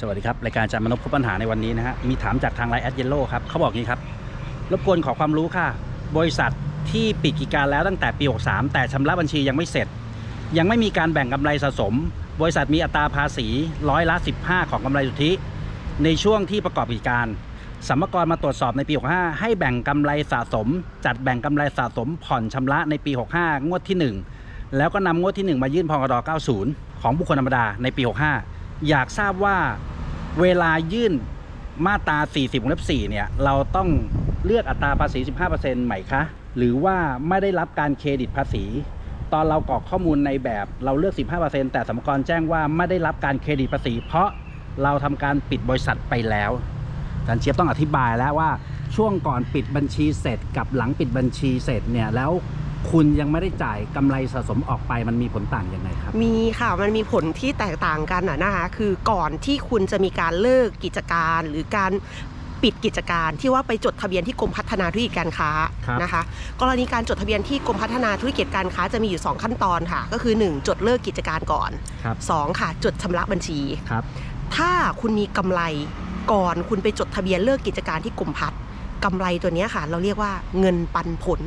สวัสดีครับ รายการอาจารย์มนพพบปัญหาในวันนี้นะฮะมีถามจากทางไลน์แอดเยลโล่ครับเขาบอกงี้ครับ รบกวนขอความรู้ค่ะ บริษัทที่ปิดกิจการแล้วตั้งแต่ปี 63 แต่ชำระบัญชียังไม่เสร็จ ยังไม่มีการแบ่งกำไรสะสม บริษัทมีอัตราภาษีร้อยละ 15 ของกำไรสุทธิ ในช่วงที่ประกอบกิจการสัมภากรมาตรวจสอบในปี 65 ให้แบ่งกำไรสะสม จัดแบ่งกำไรสะสมผ่อนชำระในปี 65 งวดที่ 1 แล้วก็นำงวดที่ 1 มายื่นพกด90 ของบุคคลธรรมดาในปี 65 อยากทราบว่าเวลายื่นมาตรา 40วงเล็บ4เนี่ย เราต้องเลือกอัตราภาษี 15%ใหม่คะ หรือว่าไม่ได้รับการเครดิตภาษี ตอนเรากรอกข้อมูลในแบบเราเลือก 15%แต่สมกรแจ้งว่าไม่ได้รับการเครดิตภาษี เพราะเราทำการปิดบริษัทไปแล้วอาจารเชียบต้องอธิบายแล้วว่าช่วงก่อนปิดบัญชีเสร็จกับหลังปิดบัญชีเสร็จเนี่ยแล้ว คุณยังไม่ได้จ่ายกำไรสะสมออกไปมันมีผลต่างยังไงครับ มีค่ะมันมีผลที่แตกต่างกันอะนะคะคือก่อนที่คุณจะมีการเลิกกิจการหรือการปิดกิจการที่ว่าไปจดทะเบียนที่กรมพัฒนาธุรกิจการค้าครับนะคะ กรณีการจดทะเบียนที่กรมพัฒนาธุรกิจการค้าจะมีอยู่ 2 ขั้นตอนค่ะ ก็คือ 1 จดเลิกกิจการก่อนครับ2ค่ะ จดชำระบัญชีครับถ้าคุณมีกำไรก่อนคุณไปจดทะเบียนเลิกกิจการที่กรมพัฒน์กำไรตัวเนี้ยค่ะ เราเรียกว่าเงินปันผล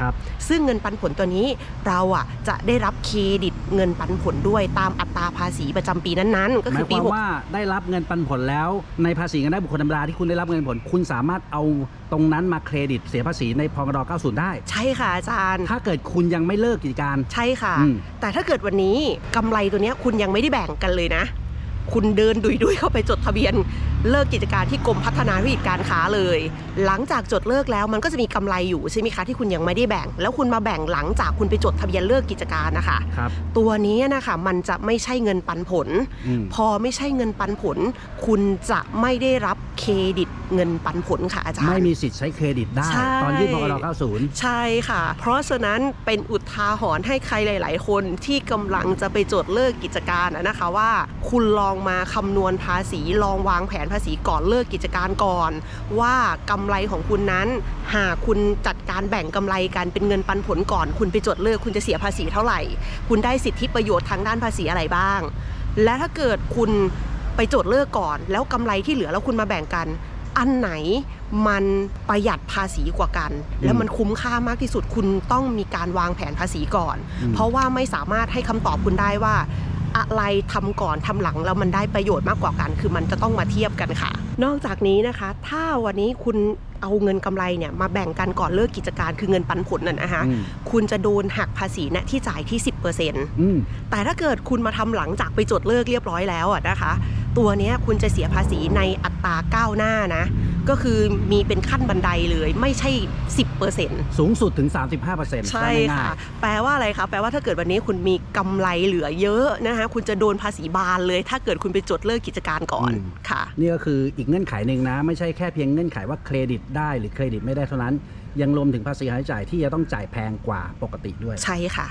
ครับซึ่งเงินปันผลตัวนี้เราอะจะได้รับเครดิตเงินปันผลด้วยตามอัตราภาษีประจำปีนั้นๆ ก็หคืมาอยคปีวามหกว่าได้รับเงินปันผลแล้ว ในภาษีเงินได้บุคคลธรรมดาที่คุณได้รับเงินผล คุณสามารถเอาตรงนั้นมาเครดิตเสียภาษีในพกด90 ได้ ใช่ค่ะอาจารย์ ถ้าเกิดคุณยังไม่เลิกกิจการ ใช่ค่ะ อืม แต่ถ้าเกิดวันนี้กำไรตัวเนี้ยคุณยังไม่ได้แบ่งกันเลยนะ คุณเดินดุยดุยๆเข้าไปจดทะเบียน เลิกกิจการที่กรมพัฒนาธุรกิจการค้าเลย หลังจากจดเลิกแล้วมันก็จะมีกำไรอยู่ใช่ไหมคะที่คุณยังไม่ได้แบ่ง แล้วคุณมาแบ่งหลังจากคุณไปจดทะเบียนเลิกกิจการนะคะครับตัวนี้นะคะมันจะไม่ใช่เงินปันผลอืมพอไม่ใช่เงินปันผล คุณจะไม่ได้รับเครดิตเงินปันผลค่ะอาจารย์ ไม่มีสิทธิ์ใช้เครดิตได้ใช่ตอนยื่นพกด90 ใช่ค่ะ เพราะฉะนั้นเป็นอุทาหรณ์ให้ใครหลาย ๆ คนที่กำลังจะไปจดเลิกกิจการอะนะคะว่า คุณลองมาคำนวณภาษีลองวางแผนภาษีก่อนเลิกกิจการก่อน ว่ากำไรของคุณนั้น หากคุณจัดการแบ่งกำไรกันเป็นเงินปันผลก่อน คุณไปจดเลิกคุณจะเสียภาษีเท่าไหร่ คุณได้สิทธิประโยชน์ทางด้านภาษีอะไรบ้าง และถ้าเกิดคุณไปจดเลิกก่อน แล้วกำไรที่เหลือแล้วคุณมาแบ่งกันอันไหนมันประหยัดภาษีกว่ากัน แล้วมันคุ้มค่ามากที่สุดคุณต้องมีการวางแผนภาษีก่อนอืมเพราะว่าไม่สามารถให้คำตอบคุณได้ว่า อะไรทำก่อนทำหลังแล้วมันได้ประโยชน์มากกว่ากัน คือมันจะต้องมาเทียบกันค่ะ นอกจากนี้นะคะ ถ้าวันนี้คุณเอาเงินกำไรเนี่ยมาแบ่งกันก่อนเลิกกิจการคือเงินปันผลน่ะนะคะอืมคุณจะโดนหักภาษีณที่จ่ายที่ 10%อืมแต่ถ้าเกิดคุณมาทำหลังจากไปจดเลิกเรียบร้อยแล้วอะนะคะ ตัวเนี้ยคุณจะเสียภาษีในอัตราก้าวหน้านะ ก็คือมีเป็นขั้นบันไดเลยไม่ใช่ 10%สูงสุดถึง 35%ใช่ค่ะ แปลว่าอะไรคะแปลว่าถ้าเกิดวันนี้คุณมีกำไรเหลือเยอะนะคะคุณจะโดนภาษีบานเลย ถ้าเกิดคุณไปจดเลิกกิจการก่อนค่ะ นี่ก็คืออีกเงื่อนไขหนึ่งนะ ไม่ใช่แค่เพียงเงื่อนไขว่าเครดิตได้หรือเครดิตไม่ได้เท่านั้น ยังรวมถึงภาษีค่าใช้จ่ายที่จะต้องจ่ายแพงกว่าปกติด้วย ใช่ค่ะ